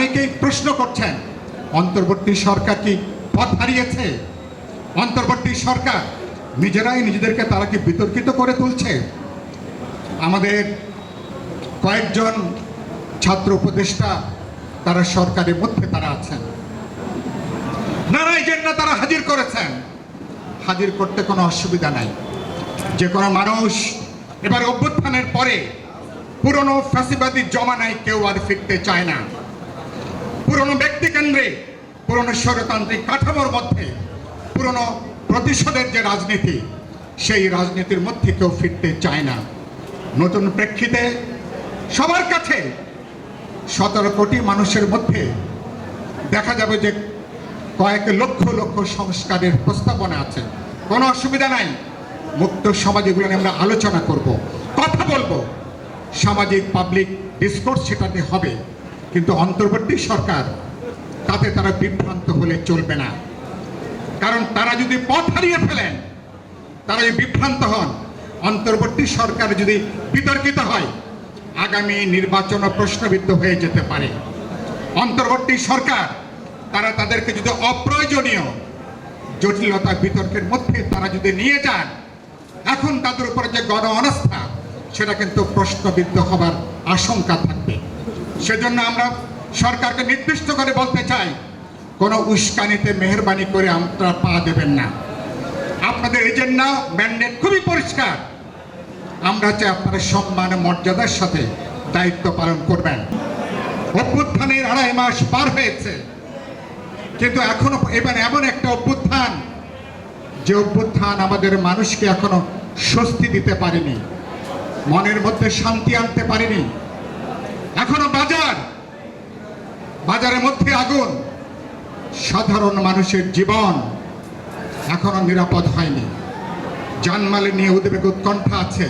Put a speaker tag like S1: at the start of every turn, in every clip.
S1: অনেকেই প্রশ্ন করছেন, অন্তর্বর্তী সরকার কি পথ হারিয়েছে? অন্তর্বর্তী সরকার নিজেরাই নিজেদেরকে তারা কি বিতর্কিত করে তুলছে? আমাদের কয়েকজন ছাত্র উপদেষ্টা, তারা সরকারের মধ্যে তারা আছেন। নানা এজেন্ডা তারা হাজির করেছেন। হাজির করতে কোনো অসুবিধা নাই। যে কোনো মানুষ এবার অভ্যুত্থানের পরে পুরনো ফ্যাসিবাদী জমানায় কেউ আর ফিরতে চায় না। পুরনো ব্যক্তি কেন্দ্রে পুরনো স্বরতান্ত্রিক কাঠামোর মধ্যে, পুরনো প্রতিশোধের যে রাজনীতি, সেই রাজনীতির মধ্যে কেউ ফিরতে চায় না। নতুন প্রেক্ষিতে সবার কাছে সতেরো কোটি মানুষের মধ্যে দেখা যাবে যে কয়েক লক্ষ লক্ষ সংস্কারের প্রস্তাবনা আছে। কোনো অসুবিধা নাই। মুক্ত সমাজ এগুলো নিয়ে আমরা আলোচনা করব। কথা বলব। সামাজিক পাবলিক ডিসকোর্স সেটাতে হবে। কিন্তু অন্তর্বর্তী সরকার, তাতে তারা বিভ্রান্ত হলে চলবে না। কারণ তারা যদি পথ হারিয়ে ফেলেন, তারা যদি বিভ্রান্ত হন, অন্তর্বর্তী সরকার যদি বিতর্কিত হয়, আগামী নির্বাচন প্রশ্নবিদ্ধ হয়ে যেতে পারে। অন্তর্বর্তী সরকার, তারা তাদেরকে যদি অপ্রয়োজনীয় জটিলতা, বিতর্কের মধ্যে তারা যদি নিয়ে যান, এখন তাদের উপরে যে গণ অনাস্থা সেটা কিন্তু প্রশ্নবিদ্ধ হবার আশঙ্কা থাকবে। সেজন্য আমরা সরকারকে নির্দিষ্ট করে বলতে চাই, কোনো উস্কানিতে মেহরবানি করে আপনারা পা দেবেন না। আপনাদের এজেন্ডা ম্যান্ডেট খুবই পরিষ্কার। আমরা চাই আপনারা সম্মান মর্যাদার সাথে দায়িত্ব পালন করবেন। অভ্যুত্থানের আড়াই মাস পার হয়েছে। কিন্তু এখনও, এবার এমন একটা অভ্যুত্থান, যে অভ্যুত্থান আমাদের মানুষকে এখনও স্বস্তি দিতে পারেনি। মনের মধ্যে শান্তি আনতে পারেনি এখনও বাজার বাজারের মধ্যে আগুন। সাধারণ মানুষের জীবন এখনও নিরাপদ হয়নি। জানমালে নিয়ে উদ্বেগ উৎকণ্ঠা আছে।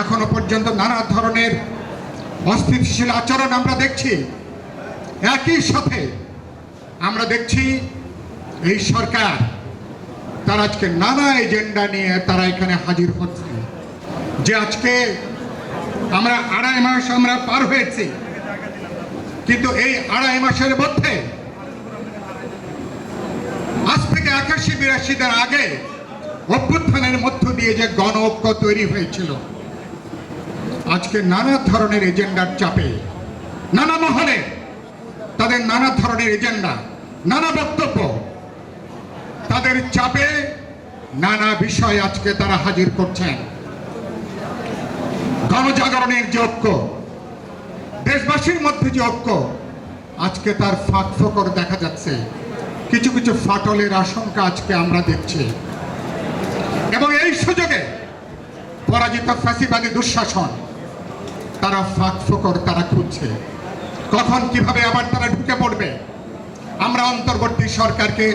S1: এখনও পর্যন্ত নানা ধরনের অস্থিতিশীল আচরণ আমরা দেখছি। একই সাথে আমরা দেখছি এই সরকার, তারা আজকে নানা এজেন্ডা নিয়ে তারা এখানে হাজির হচ্ছে। যে আজকে আমরা আড়াই মাস আমরা পার হয়েছি। কিন্তু এই আড়াই মাসের মধ্যে, আজ থেকে একাশি বিরাশিদের আগে অভ্যুত্থানের মধ্য দিয়ে যে গণ ঐক্য তৈরি হয়েছিল, আজকে নানা ধরনের এজেন্ডার চাপে, নানা মহলে তাদের নানা ধরনের এজেন্ডা, নানা বক্তব্য, তাদের চাপে নানা বিষয় আজকে তারা হাজির করছেন। গণজাগরণের যে ঐক্য দেশবাসীর মধ্যে যে ঐক্য, আজকে তার ফাঁক ফোকর দেখা যাচ্ছে। কিছু কিছু ফাটলের আশঙ্কা আজকে আমরা দেখছি। এবং এই সুযোগে পরাজিত ফ্যাসিবাদী দুঃশাসন, তারা ফাঁক ফোকর তারা খুঁজছে। কখন কীভাবে আবার তারা ঢুকে পড়বে? আমরা অন্তর্বর্তী সরকারকে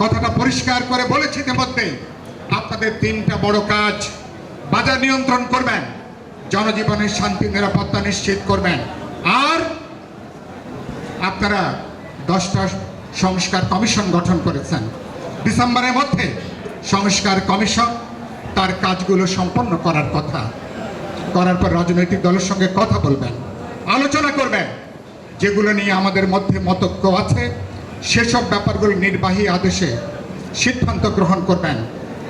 S1: কথাটা পরিষ্কার করে বলেছি ইতিমধ্যে আপনাদের তিনটা বড় কাজ, বাজার নিয়ন্ত্রণ করবেন জনজীবনের শান্তি, নিরাপত্তা নিশ্চিত করবেন। আর আপনারা দশটা সংস্কার কমিশন গঠন করেছেন। ডিসেম্বরের মধ্যে সংস্কার কমিশন তার কাজগুলো সম্পন্ন করার কথা। করার পর রাজনৈতিক দলের সঙ্গে কথা বলবেন, আলোচনা করবেন। যেগুলো নিয়ে আমাদের মধ্যে মতক্য আছে, সেসব ব্যাপারগুলো নির্বাহী আদেশে সিদ্ধান্ত গ্রহণ করবেন।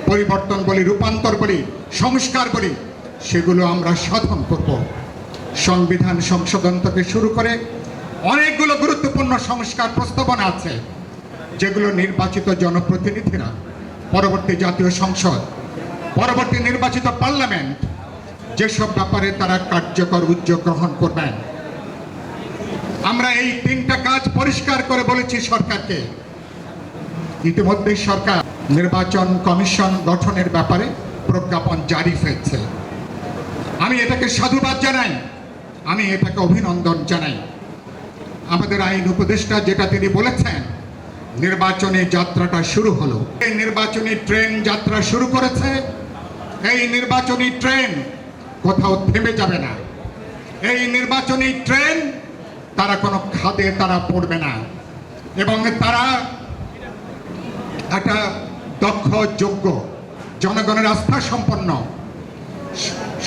S1: পরিবর্তন বলি, রূপান্তর বলি, সংস্কার বলি, সেগুলো আমরা সাধন করব। সংবিধান সংশোধন থেকে শুরু করে অনেকগুলো গুরুত্বপূর্ণ সংস্কার প্রস্তাবনা আছে, যেগুলো নির্বাচিত জনপ্রতিনিধিরা, পরবর্তী জাতীয় সংসদ, পরবর্তী নির্বাচিত পার্লামেন্ট, যেসব ব্যাপারে তারা কার্যকর উদ্যোগ গ্রহণ করবেন। আমরা এই তিনটা কাজ পরিষ্কার করে বলেছি সরকারকে। ইতিমধ্যে সরকার নির্বাচন কমিশন গঠনের ব্যাপারে প্রজ্ঞাপন জারি হয়েছে। আমি এটাকে সাধুবাদ জানাই। আমি এটাকে অভিনন্দন জানাই। আমাদের আইন উপদেষ্টা যেটা তিনি বলেছেন, নির্বাচনী যাত্রাটা শুরু হলো। এই নির্বাচনী ট্রেন যাত্রা শুরু করেছে। এই নির্বাচনী ট্রেন কোথাও থেমে যাবে না। এই নির্বাচনী ট্রেন, তারা কোনো খাদে তারা পড়বে না। এবং তারা একটা দক্ষ, যোগ্য, জনগণের আস্থা সম্পন্ন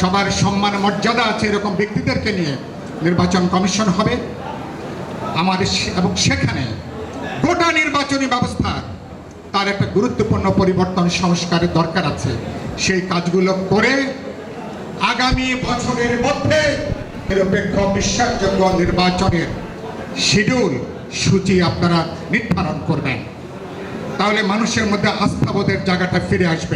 S1: সবার সম্মান মর্যাদা আছে এরকম ব্যক্তিদেরকে নিয়ে নির্বাচন কমিশন হবে। আমাদের সে- এবং সেখানে গোটা নির্বাচনী ব্যবস্থা, তার একটা গুরুত্বপূর্ণ পরিবর্তন সংস্কারের দরকার আছে। সেই কাজগুলো করে আগামী বছরের মধ্যে নিরপেক্ষ বিশ্বাসযোগ্য নির্বাচনের শিডিউল, সূচি আপনারা নির্ধারণ করবেন। তাহলে মানুষের মধ্যে আস্থাবোধের জায়গাটা ফিরে আসবে।